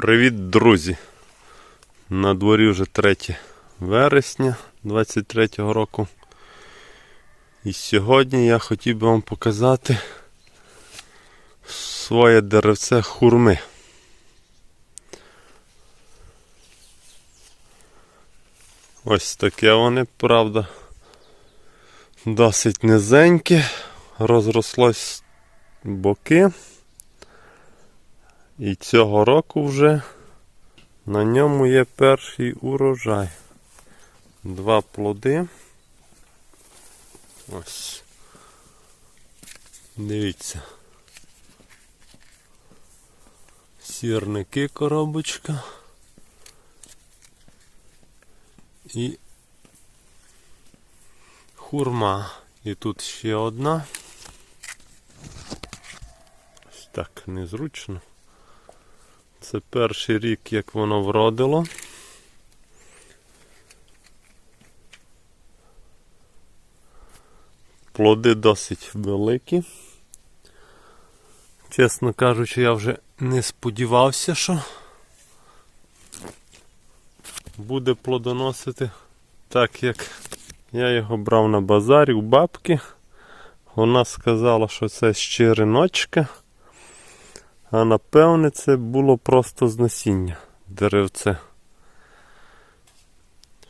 Привіт, друзі! На дворі вже 3 вересня 23 року. І сьогодні я хотів би вам показати своє деревце хурми. Ось таке вони, правда, досить низеньке, розрослось боки. І цього року вже на ньому є перший урожай. Два плоди. Ось. Дивіться. Сірники коробочка. І хурма. І тут ще одна. Ось так незручно. Це перший рік, як воно вродило. Плоди досить великі. Чесно кажучи, я вже не сподівався, що буде плодоносити так, як я його брав на базарі у бабки. Вона сказала, що це щириночка. А напевне це було просто з насіння деревце.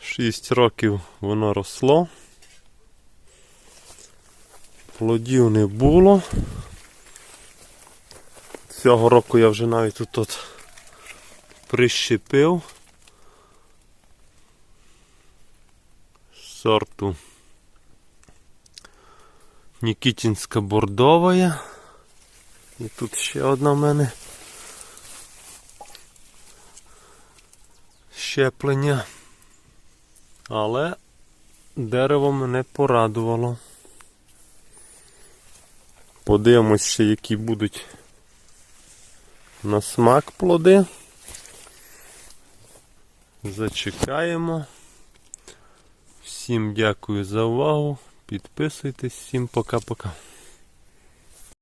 Шість років воно росло. Плодів не було. Цього року я вже навіть тут от прищепив сорту Нікітінська бордовая. І тут ще одна в мене щеплення. Але дерево мене порадувало. Подивимось ще, які будуть на смак плоди. Зачекаємо. Всім дякую за увагу. Підписуйтесь, всім пока-пока.